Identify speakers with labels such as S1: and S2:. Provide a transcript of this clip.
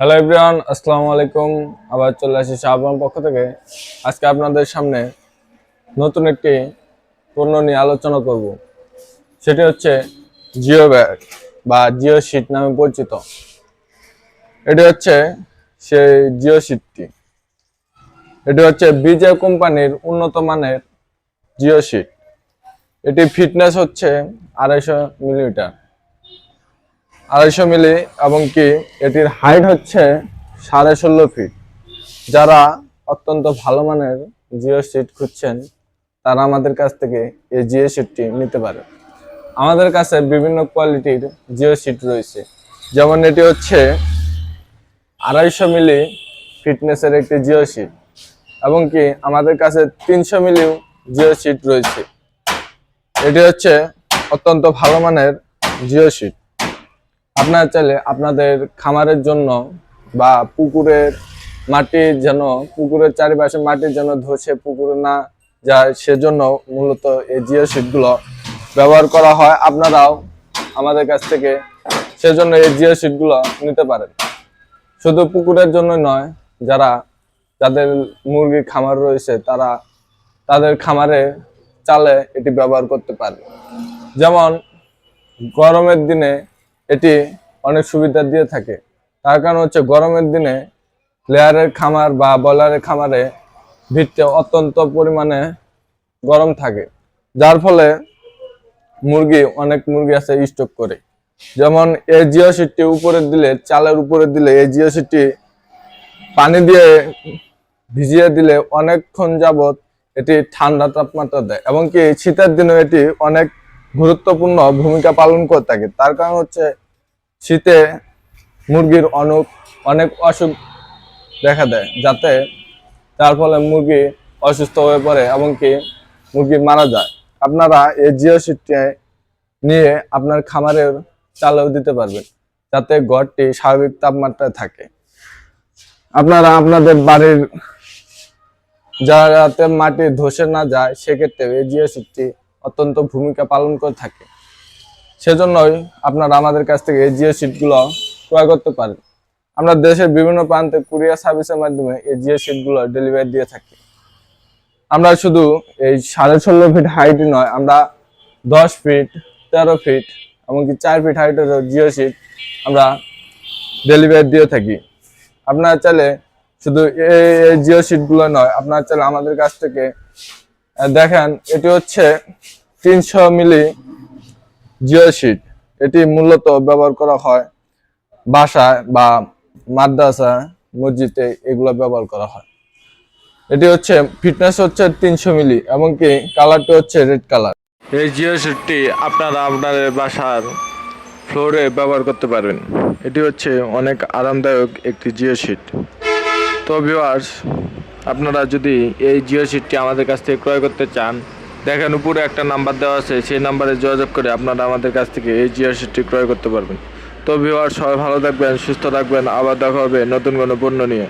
S1: Hello everyone আসসালামু আলাইকুম। আবার চলে আসি শাহবান পক্ষ থেকে। আজকে আপনাদের সামনে নতুন একটি পণ্য নিয়ে আলোচনা করব। সেটি হচ্ছে জিও ব্যাগ বা জিও শিট নামে পরিচিত। এটি হচ্ছে সেই জিও শিটটি। এটি হচ্ছে বিজয় কোম্পানির উন্নত মানের জিও শিট। এটি ফিটনেস হচ্ছে আড়াইশো মিলিমিটার। আড়াইশো মিলি, এবং কি এটির হাইট হচ্ছে সাড়ে ষোলো ফিট যারা অত্যন্ত ভালো মানের জিও সিট খুঁজছেন, তারা আমাদের কাছ থেকে এই জিও সিটটি নিতে পারে আমাদের কাছে বিভিন্ন কোয়ালিটির জিও সিট রয়েছে। যেমন এটি হচ্ছে আড়াইশো মিলি ফিটনেসের একটি জিও সিট এবং কি আমাদের কাছে তিনশো মিলি জিও সিট রয়েছে। এটি হচ্ছে অত্যন্ত ভালো মানের জিও সিট আপনারা চাইলে আপনাদের খামারের জন্য বা পুকুরের মাটি যেন, পুকুরের চারিপাশে মাটি যেন ধসে পুকুরে না যায়, সেজন্য মূলত এই জিও শিটগুলো ব্যবহার করা হয়। আপনারাও আমাদের কাছ থেকে সেজন্য এই জিও শিটগুলো নিতে পারেন। শুধু পুকুরের জন্য নয়, যারা, যাদের মুরগির খামার রয়েছে, তারা তাদের খামারে চালে এটি ব্যবহার করতে পারে। যেমন, গরমের দিনে এটি অনেক সুবিধা দিয়ে থাকে। তার কারণ হচ্ছে গরমের দিনে লেয়ারের খামার বা বয়লারের খামারে ভিতরে অত্যন্ত পরিমাণে গরম থাকে। যার ফলে মুরগি, অনেক মুরগি আছে স্টক করে। যেমন এই জিও সিটটি উপরে দিলে, চালের উপরে দিলে এই জিও সিটটি পানি দিয়ে ভিজিয়ে দিলে অনেকক্ষণ যাবত এটি ঠান্ডা তাপমাত্রা দেয় এবং কি শীতের দিনে এটি অনেক গুরুত্বপূর্ণ ভূমিকা পালন করে থাকে। তার কারণ হচ্ছে শীতে মুরগির অনেক অনেক অসুখ দেখা দেয়, যাতে তার ফলে মুরগি অসুস্থ হয়ে পড়ে এমনকি মুরগি মারা যায়। আপনারা এই জিও সিটটি নিয়ে আপনার খামারের চালেও দিতে পারবেন, যাতে ঘরটি স্বাভাবিক তাপমাত্রায় থাকে। আপনারা আপনাদের বাড়ির যাতে মাটি ধসে না যায়, সেক্ষেত্রে এই জিও সিটটি অত্যন্ত ভূমিকা পালন করে থাকে। সেজন্যই আপনারা আমাদের কাছ থেকে এই জিও সিটগুলো ক্রয় করতে পারেন। আমরা দেশের বিভিন্ন প্রান্তে কুরিয়ার সার্ভিসের মাধ্যমে এই জিও সিটগুলো ডেলিভারি দিয়ে থাকি। আমরা শুধু এই সাড়ে ষোলো ফিট হাইটই নয়, আমরা দশ ফিট, তেরো ফিট, এমনকি চার ফিট হাইটের জিও সিট আমরা ডেলিভারি দিয়ে থাকি। আপনারা চাইলে শুধু এই জিও সিটগুলো নয়, আপনারা চাইলে আমাদের কাছ থেকে দেখেন, এটি হচ্ছে তিনশো মিলি জিও শিট। এটি মূলত ব্যবহার করা হয় বাসায় বা মাদ্রাসা, মসজিদে এগুলো ব্যবহার করা হয়। এটি হচ্ছে, ফিটনেস হচ্ছে তিনশো মিলি, এমনকি কালারটি হচ্ছে রেড কালার। এই জিও শিটটি আপনারা আপনাদের বাসার ফ্লোরে ব্যবহার করতে পারবেন। এটি হচ্ছে অনেক আরামদায়ক একটি জিও শিট। তো ভিউয়ার্স আপনারা যদি এই জিও সিটটি আমাদের কাছ থেকে ক্রয় করতে চান, দেখেন উপরে একটা নাম্বার দেওয়া আছে, সেই নাম্বারে যোগাযোগ করে আপনারা আমাদের কাছ থেকে এই জিও সিটটি ক্রয় করতে পারবেন। তো ভিওয়ার সবাই ভালো থাকবেন, সুস্থ থাকবেন, আবার দেখা হবে নতুন কোনো পণ্য নিয়ে।